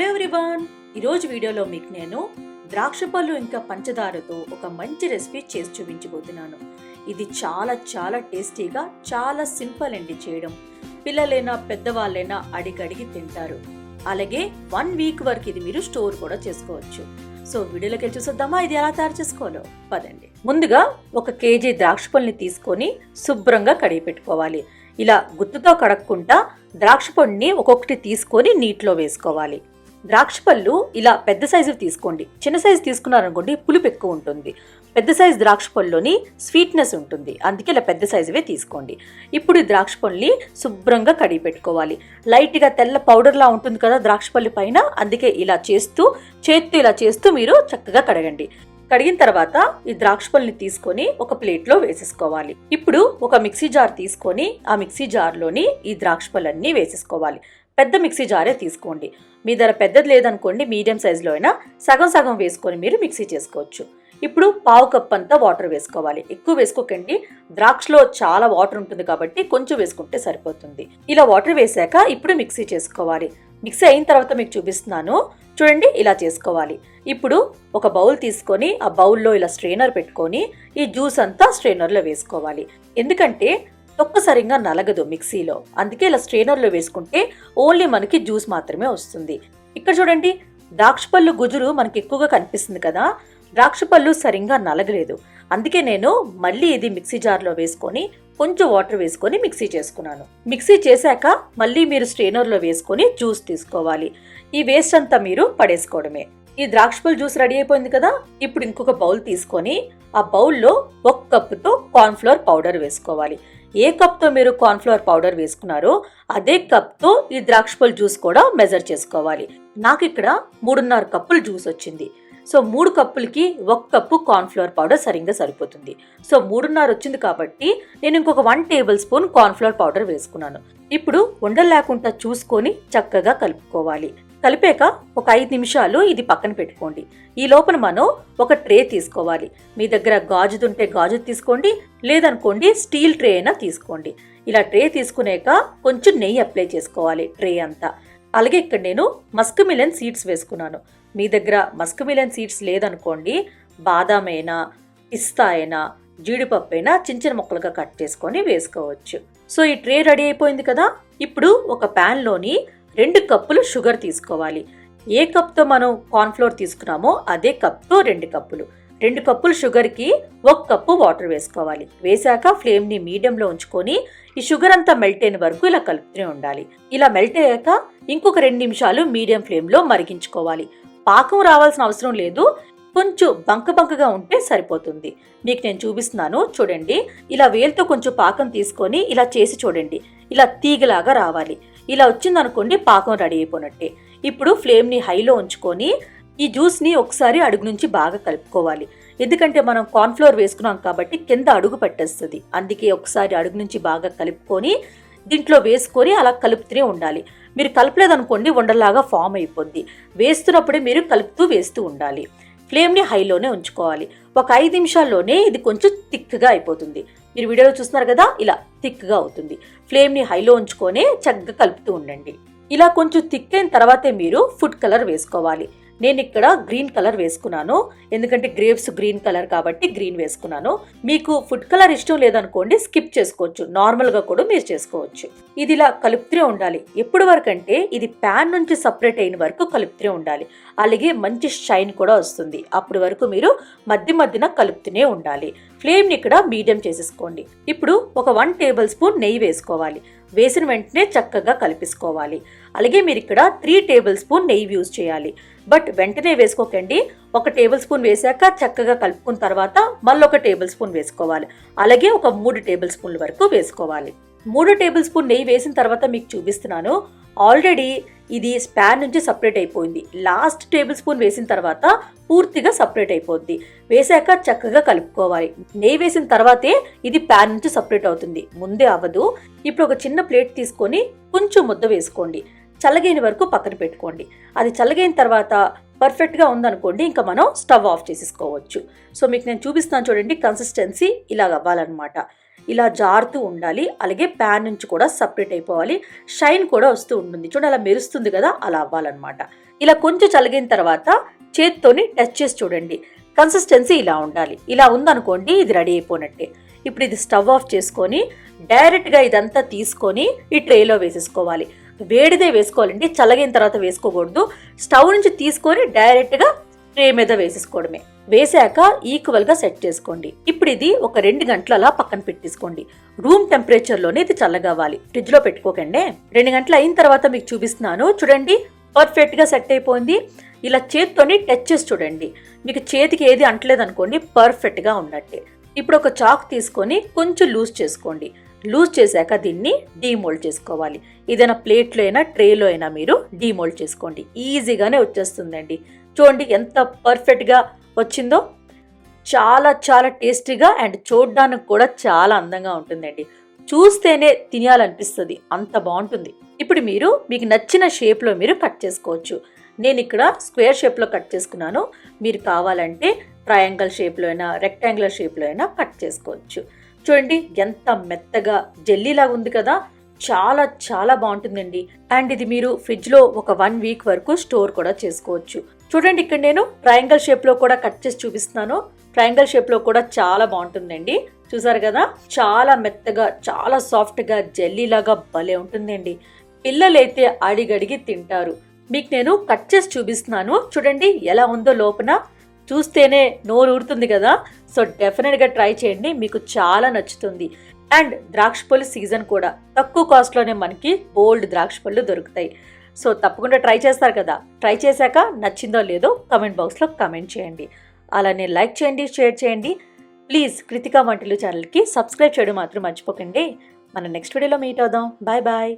Hello everyone. ఈరోజు వీడియోలో మీకు నేను ద్రాక్ష పళ్ళు ఇంకా పంచదారతో ఒక మంచి రెసిపీ చేసి చూపించబోతున్నాను. ఇది చాలా చాలా టేస్టీగా చాలా సింపుల్ అండి చేయడం. పిల్లలైనా పెద్దవాళ్ళైనా అడిగడిగి తింటారు. అలాగే వన్ వీక్ వరకు ఇది మీరు స్టోర్ కూడా చేసుకోవచ్చు. సో వీడియోలోకి వెళ్ళి ఇది ఎలా తయారు చేసుకోవాలో? పదండి. ముందుగా ఒక కేజీ ద్రాక్ష పళ్ళని తీసుకొని శుభ్రంగా కడిగి పెట్టుకోవాలి. ఇలా గుత్తుతో కడక్కుండా ద్రాక్ష పండుని ఒక్కొక్కటి తీసుకొని నీటిలో వేసుకోవాలి. ద్రాక్ష పళ్ళు ఇలా పెద్ద సైజు తీసుకోండి. చిన్న సైజు తీసుకున్నారనుకోండి పులుపు ఎక్కువ ఉంటుంది. పెద్ద సైజు ద్రాక్ష పళ్ళులోని స్వీట్నెస్ ఉంటుంది. అందుకే ఇలా పెద్ద సైజువే తీసుకోండి. ఇప్పుడు ఈ ద్రాక్ష పళ్ళని శుభ్రంగా కడిగి పెట్టుకోవాలి. లైట్గా తెల్ల పౌడర్లా ఉంటుంది కదా ద్రాక్ష పళ్ళు పైన. అందుకే ఇలా చేస్తూ చేత్తో ఇలా చేస్తూ మీరు చక్కగా కడగండి. కడిగిన తర్వాత ఈ ద్రాక్ష పళ్ళని తీసుకొని ఒక ప్లేట్లో వేసేసుకోవాలి. ఇప్పుడు ఒక మిక్సీ జార్ తీసుకొని ఆ మిక్సీ జార్లోని ఈ ద్రాక్ష పళ్ళన్నీ వేసేసుకోవాలి. పెద్ద మిక్సీ జారే తీసుకోండి. మీ ధర పెద్దది లేదనుకోండి మీడియం సైజులో అయినా సగం సగం వేసుకొని మీరు మిక్సీ చేసుకోవచ్చు. ఇప్పుడు పావు కప్ అంతా వాటర్ వేసుకోవాలి. ఎక్కువ వేసుకోకండి. ద్రాక్షలో చాలా వాటర్ ఉంటుంది కాబట్టి కొంచెం వేసుకుంటే సరిపోతుంది. ఇలా వాటర్ వేసాక ఇప్పుడు మిక్సీ చేసుకోవాలి. మిక్సీ అయిన తర్వాత మీకు చూపిస్తున్నాను. చూడండి ఇలా చేసుకోవాలి. ఇప్పుడు ఒక బౌల్ తీసుకొని ఆ బౌల్లో ఇలా స్ట్రెయినర్ పెట్టుకొని ఈ జ్యూస్ అంతా స్ట్రెయినర్లో వేసుకోవాలి. ఎందుకంటే ఒక్కసారిగా సరిగ్గా నలగదు మిక్సీలో. అందుకే ఇలా స్ట్రెయినర్లో వేసుకుంటే ఓన్లీ మనకి జ్యూస్ మాత్రమే వస్తుంది. ఇక్కడ చూడండి ద్రాక్ష పళ్ళు గుజురు మనకి ఎక్కువగా కనిపిస్తుంది కదా ద్రాక్ష పళ్ళు సరిగ్గా నలగలేదు. అందుకే నేను మళ్ళీ ఇది మిక్సీ జార్లో వేసుకొని కొంచెం వాటర్ వేసుకొని మిక్సీ చేసుకున్నాను. మిక్సీ చేశాక మళ్ళీ మీరు స్ట్రెయినర్లో వేసుకొని జ్యూస్ తీసుకోవాలి. ఈ వేస్ట్ అంతా మీరు పడేసుకోవడమే. ఈ ద్రాక్ష పళ్ళు జ్యూస్ రెడీ అయిపోయింది కదా ఇప్పుడు ఇంకొక బౌల్ తీసుకొని ఆ బౌల్లో ఒక కప్పుతో కార్న్ఫ్లవర్ పౌడర్ వేసుకోవాలి. ఏ కప్తో మీరు కార్న్ఫ్లవర్ పౌడర్ వేసుకున్నారో అదే కప్తో ఈ ద్రాక్ష జ్యూస్ కూడా మెజర్ చేసుకోవాలి. నాకు ఇక్కడ మూడున్నర కప్పులు జ్యూస్ వచ్చింది. సో మూడు కప్పులకి ఒక కప్పు కార్న్ఫ్లవర్ పౌడర్ సరిగ్గా సరిపోతుంది. సో మూడున్నర వచ్చింది కాబట్టి నేను ఇంకొక one tablespoon cornflour powder వేసుకున్నాను. ఇప్పుడు ఉండలేకుండా చూసుకొని చక్కగా కలుపుకోవాలి. కలిపాక ఒక ఐదు నిమిషాలు ఇది పక్కన పెట్టుకోండి. ఈ లోపల మనం ఒక ట్రే తీసుకోవాలి. మీ దగ్గర గాజుదుంటే గాజు తీసుకోండి లేదనుకోండి స్టీల్ ట్రే అయినా తీసుకోండి. ఇలా ట్రే తీసుకునేక కొంచెం నెయ్యి అప్లై చేసుకోవాలి ట్రే అంతా. అలాగే ఇక్కడ నేను మస్క్ మిలన్ సీడ్స్ వేసుకున్నాను. మీ దగ్గర మస్క్ మిలన్ సీడ్స్ లేదనుకోండి బాదాం అయినా పిస్తా అయినా జీడిపప్పు అయినా చిన్న చిన్న ముక్కలుగా కట్ చేసుకొని వేసుకోవచ్చు. సో ఈ ట్రే రెడీ అయిపోయింది కదా? ఇప్పుడు ఒక ప్యాన్లోని రెండు కప్పులు షుగర్ తీసుకోవాలి. ఏ కప్తో మనం కార్న్ఫ్లోర్ తీసుకున్నామో అదే కప్తో రెండు కప్పులు. రెండు కప్పులు షుగర్కి ఒక కప్పు వాటర్ వేసుకోవాలి. వేశాక ఫ్లేమ్ని మీడియంలో ఉంచుకొని ఈ షుగర్ అంతా మెల్ట్ అయిన వరకు ఇలా కలుపుతూనే ఉండాలి. ఇలా మెల్ట్ అయ్యాక ఇంకొక రెండు నిమిషాలు మీడియం ఫ్లేమ్లో మరిగించుకోవాలి. పాకం రావాల్సిన అవసరం లేదు. కొంచెం బంక బంకగా ఉంటే సరిపోతుంది. మీకు నేను చూపిస్తున్నాను చూడండి. ఇలా వేలుతో కొంచెం పాకం తీసుకొని ఇలా చేసి చూడండి. ఇలా తీగలాగా రావాలి. ఇలా వచ్చిందనుకోండి పాకం రెడీ అయిపోయినట్టే ఇప్పుడు ఫ్లేమ్ని హైలో ఉంచుకొని ఈ జ్యూస్ని ఒకసారి అడుగు నుంచి బాగా కలుపుకోవాలి. ఎందుకంటే మనం కార్న్ఫ్లోర్ వేసుకున్నాం కాబట్టి కింద అడుగు పెట్టేస్తుంది. అందుకే ఒకసారి అడుగు నుంచి బాగా కలుపుకొని దీంట్లో వేసుకొని అలా కలుపుతూనే ఉండాలి. మీరు కలపలేదనుకోండి ఉండలాగా ఫామ్ అయిపోద్ది. వేస్తున్నప్పుడే మీరు కలుపుతూ వేస్తూ ఉండాలి. ఫ్లేమ్ని హైలోనే ఉంచుకోవాలి. ఒక ఐదు నిమిషాల్లోనే ఇది కొంచెం థిక్గా అయిపోతుంది. మీరు వీడియోలో చూస్తున్నారు కదా ఇలా థిక్గా అవుతుంది. ఫ్లేమ్ని హైలో ఉంచుకొనే చక్కగా కలుపుతూ ఉండండి. ఇలా కొంచెం థిక్ అయిన తర్వాతే మీరు ఫుడ్ కలర్ వేసుకోవాలి. నేను ఇక్కడ గ్రీన్ కలర్ వేసుకున్నాను. ఎందుకంటే గ్రేప్స్ గ్రీన్ కలర్ కాబట్టి గ్రీన్ వేసుకున్నాను. మీకు ఫుడ్ కలర్ ఇష్టం లేదనుకోండి స్కిప్ చేసుకోవచ్చు. నార్మల్గా కూడా మీరు చేసుకోవచ్చు. ఇది ఇలా కలుపుతూనే ఉండాలి. ఎప్పుడు వరకు అంటే ఇది ప్యాన్ నుంచి సపరేట్ అయిన వరకు కలుపుతూనే ఉండాలి. అలాగే మంచి షైన్ కూడా వస్తుంది. అప్పటి వరకు మీరు మధ్య మధ్యన కలుపుతూనే ఉండాలి. ఫ్లేమ్ని ఇక్కడ మీడియం చేసేసుకోండి. ఇప్పుడు ఒక వన్ టేబుల్ స్పూన్ నెయ్యి వేసుకోవాలి. వేసిన వెంటనే చక్కగా కలిపేసుకోవాలి. అలాగే మీరు ఇక్కడ త్రీ టేబుల్ స్పూన్ నెయ్యి యూజ్ చేయాలి. బట్ వెంటనే వేసుకోకండి. ఒక టేబుల్ స్పూన్ వేసాక చక్కగా కలుపుకున్న తర్వాత మళ్ళొక ఒక టేబుల్ స్పూన్ వేసుకోవాలి. అలాగే ఒక మూడు టేబుల్ స్పూన్ల వరకు వేసుకోవాలి. మూడు టేబుల్ స్పూన్ నెయ్యి వేసిన తర్వాత మీకు చూపిస్తున్నాను. ఆల్రెడీ ఇది స్పాన్ నుంచి సపరేట్ అయిపోయింది. లాస్ట్ టేబుల్ స్పూన్ వేసిన తర్వాత పూర్తిగా సపరేట్ అయిపోద్ది. వేసాక చక్కగా కలుపుకోవాలి. నెయ్యి వేసిన తర్వాతే ఇది ప్యాన్ నుంచి సపరేట్ అవుతుంది. ముందే అవ్వదు. ఇప్పుడు ఒక చిన్న ప్లేట్ తీసుకొని కొంచెం ముద్ద వేసుకోండి. చల్లగైన వరకు పక్కన పెట్టుకోండి. అది చల్లగైన తర్వాత పర్ఫెక్ట్గా ఉందనుకోండి ఇంకా మనం స్టవ్ ఆఫ్ చేసేసుకోవచ్చు. సో మీకు నేను చూపిస్తాను చూడండి కన్సిస్టెన్సీ ఇలాగ అవ్వాలన్నమాట. ఇలా జారుతూ ఉండాలి. అలాగే ప్యాన్ నుంచి కూడా సపరేట్ అయిపోవాలి. షైన్ కూడా వస్తూ ఉంటుంది. చూడండి అలా మెరుస్తుంది కదా అలా అవ్వాలన్నమాట. ఇలా కొంచెం చలిగిన తర్వాత చేత్తోని టచ్ చేసి చూడండి. కన్సిస్టెన్సీ ఇలా ఉండాలి. ఇలా ఉందనుకోండి ఇది రెడీ అయిపోయినట్టే. ఇప్పుడు ఇది స్టవ్ ఆఫ్ చేసుకొని డైరెక్ట్గా ఇదంతా తీసుకొని ఈ ట్రేలో వేసేసుకోవాలి. వేడిదే వేసుకోవాలండి. చల్లగిన తర్వాత వేసుకోకూడదు. స్టవ్ నుంచి తీసుకొని డైరెక్ట్గా ట్రే మీద వేసేసుకోవడమే. వేసాక ఈక్వల్గా సెట్ చేసుకోండి. ఇప్పుడు ఇది ఒక రెండు గంటలు అలా పక్కన పెట్టేసుకోండి. రూమ్ టెంపరేచర్లోనే ఇది చల్లగవ్వాలి. ఫ్రిడ్జ్లో పెట్టుకోకండి. రెండు గంటలు అయిన తర్వాత మీకు చూపిస్తున్నాను. చూడండి పర్ఫెక్ట్గా సెట్ అయిపోయింది. ఇలా చేత్తోని టచ్ చేసి చూడండి. మీకు చేతికి ఏది అంటలేదు అనుకోండి పర్ఫెక్ట్గా ఉన్నట్టే. ఇప్పుడు ఒక చాక్ తీసుకొని కొంచెం లూజ్ చేసుకోండి. లూజ్ చేశాక దీన్ని డీమోల్డ్ చేసుకోవాలి. ఏదైనా ప్లేట్లో అయినా ట్రేలో అయినా మీరు డీమోల్డ్ చేసుకోండి. ఈజీగానే వచ్చేస్తుందండి. చూడండి ఎంత పర్ఫెక్ట్గా వచ్చిందో చాలా చాలా టేస్టీగా అండ్ చూడడానికి కూడా చాలా అందంగా ఉంటుందండి. చూస్తేనే తినాలనిపిస్తుంది. అంత బాగుంటుంది. ఇప్పుడు మీరు మీకు నచ్చిన షేప్లో మీరు కట్ చేసుకోవచ్చు. నేను ఇక్కడ స్క్వేర్ షేప్లో కట్ చేసుకున్నాను. మీరు కావాలంటే ట్రయాంగిల్ షేప్లో అయినా రెక్టాంగులర్ షేప్లో అయినా కట్ చేసుకోవచ్చు. చూడండి ఎంత మెత్తగా జెల్లీలాగా ఉంది కదా! చాలా చాలా బాగుంటుందండి. అండ్ ఇది మీరు ఫ్రిడ్జ్లో ఒక వన్ వీక్ వరకు స్టోర్ కూడా చేసుకోవచ్చు. చూడండి ఇక్కడ నేను ట్రయాంగిల్ షేప్లో కూడా కట్ చేసి చూపిస్తున్నాను. ట్రయాంగిల్ షేప్లో కూడా చాలా బాగుంటుందండి. చూసారు కదా? చాలా మెత్తగా చాలా సాఫ్ట్గా జెల్లీలాగా భలే ఉంటుందండి. పిల్లలైతే అడిగడిగి తింటారు. మీకు నేను కట్ చేసి చూపిస్తున్నాను. చూడండి ఎలా ఉందో లోపల. చూస్తేనే నోరు ఊరుతుంది కదా? సో డెఫినెట్గా ట్రై చేయండి. మీకు చాలా నచ్చుతుంది. అండ్ ద్రాక్ష పళ్ళు సీజన్ కూడా. తక్కువ కాస్ట్లోనే మనకి బోల్డ్ ద్రాక్ష పళ్ళు దొరుకుతాయి. సో తప్పకుండా ట్రై చేస్తారు కదా. ట్రై చేశాక నచ్చిందో లేదో కమెంట్ బాక్స్లో కమెంట్ చేయండి. అలానే లైక్ చేయండి షేర్ చేయండి. ప్లీజ్ కృతికా వంటలు ఛానల్కి సబ్స్క్రైబ్ చేయడం మాత్రం మర్చిపోకండి. మన నెక్స్ట్ వీడియోలో మీట్ అవుదాం. Bye bye.